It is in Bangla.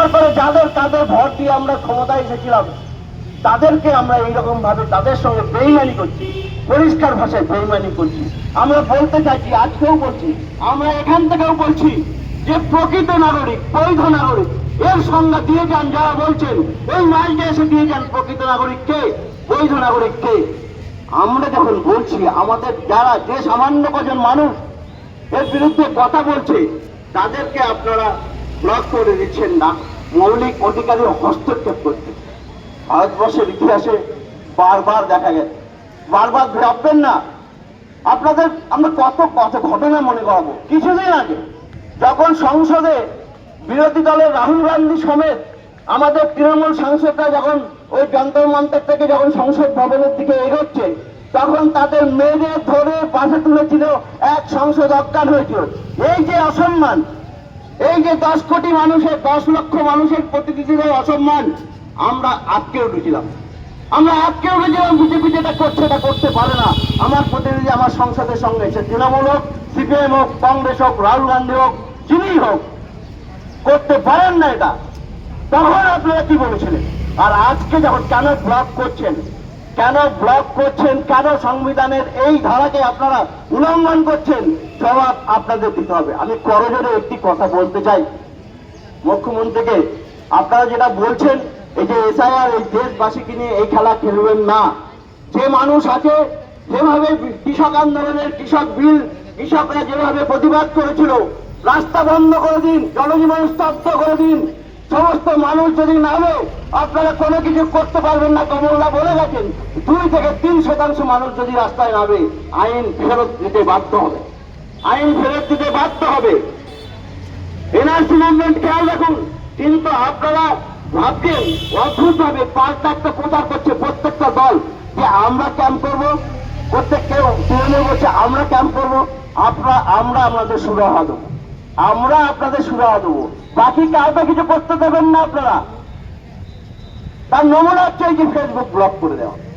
ব্যবহার করে যাদের তাদের ভোট দিয়ে আমরা ক্ষমতায় এসেছিলাম, তাদেরকে আমরা এইরকম ভাবে তাদের সঙ্গে বেইমানি করছি, পরিষ্কার ভাষায় বেইমানি করছি। আমরা বলতে চাইছি, আজকেও বলছি, আমরা এখান থেকেও বলছি যে প্রকৃত নাগরিক, বৈধ নাগরিক, এর সংজ্ঞা দিয়ে যান যারা বলছেন, এই মাইকে এসে দিয়ে যান প্রকৃত নাগরিক কে? বৈধ নাগরিক কে? আমরা যখন বলছি, আমাদের যারা যে সামান্য কজন মানুষ এর বিরুদ্ধে কথা বলছে, তাদেরকে আপনারা ব্লক করে দিচ্ছেন না, মৌলিক অধিকারের হস্তক্ষেপ করতে ভারতবর্ষের ইতিহাসে বারবার দেখা গেছে। বারবার ভাববেন না, আপনাদের আমরা কত কত ঘটনা মনে করাবো। কিছুদিন আগে যখন সংসদে বিরোধী দলের রাহুল গান্ধী সমেত আমাদের তৃণমূল সাংসদরা যখন ওই যন্তর মন্তর থেকে যখন সংসদ ভবনের দিকে এগোচ্ছে, তখন তাদের মেয়েদের ধরে পাশে তুলেছিল এক সংসদ অজ্ঞান হয়েছিল এই যে অসম্মান এই যে দশ কোটি মানুষের, দশ লক্ষ মানুষের প্রতিনিধিদের অসম্মান, আমরা আটকে উঠেছিলাম আমরা আটকে উঠেছিলাম বিজেপি যেটা করছে, এটা করতে পারে না। আমার প্রতিনিধি, আমার সংসদের সঙ্গে সে তৃণমূল হোক, সিপিএম হোক, কংগ্রেস হোক, রাহুল গান্ধী হোক যিনি হোক, করতে পারেন না এটা, তখন আপনারা কি বলেছিলেন? আর আজকে যখন কেন ব্লক করছেন কেন ব্লক করছেন? কেন সংবিধানের এই ধারাকে আপনারা উল্লঙ্ঘন করছেন? জবাব আপনাদের দিতে হবে। আমি করজোরে একটি কথা বলতে চাই। মুখ্যমন্ত্রীকে আপনারা যেটা বলছেন, এই যে এসআইআর, এই দেশবাসীকে নিয়ে এই খেলা খেলবেন না। যে মানুষ আছে, যেভাবে কৃষক আন্দোলনের কৃষক বিল, কৃষকরা যেভাবে প্রতিবাদ করেছিল, রাস্তা বন্ধ করে দিন, জনজীবন স্তব্ধ করে দিন মানুষ যদি নামে আপনারা কোনো কিছু করতে পারবেন না কমলদা বলে গেছেন দুই থেকে তিন শতাংশ মানুষ যদি রাস্তায় নামে, আইন ফেরত দিতে বাধ্য হবে। আইন ফেরত দিতে বাধ্য হবে। এনআরসি মুভমেন্ট খেয়াল রাখুন। কিন্তু আপনারা ভাবছেন অদ্ভুত ভাবে পাল্টা একটা প্রচার করছে প্রত্যেকটা দল। যে আমরা ক্যাম্প করব প্রত্যেক কেউ তৃণমূল বলছে, আমরা ক্যাম্প করব, আপনারা, আমরা আমাদের সুরাহা দেবো। আমরা আপনাদের সুরাহা দেবো। বাকি কাউকে কিছু করতে দেবেন না আপনারা। তার নমুনা হচ্ছে এই যে ফেসবুক ব্লক করে দেওয়া।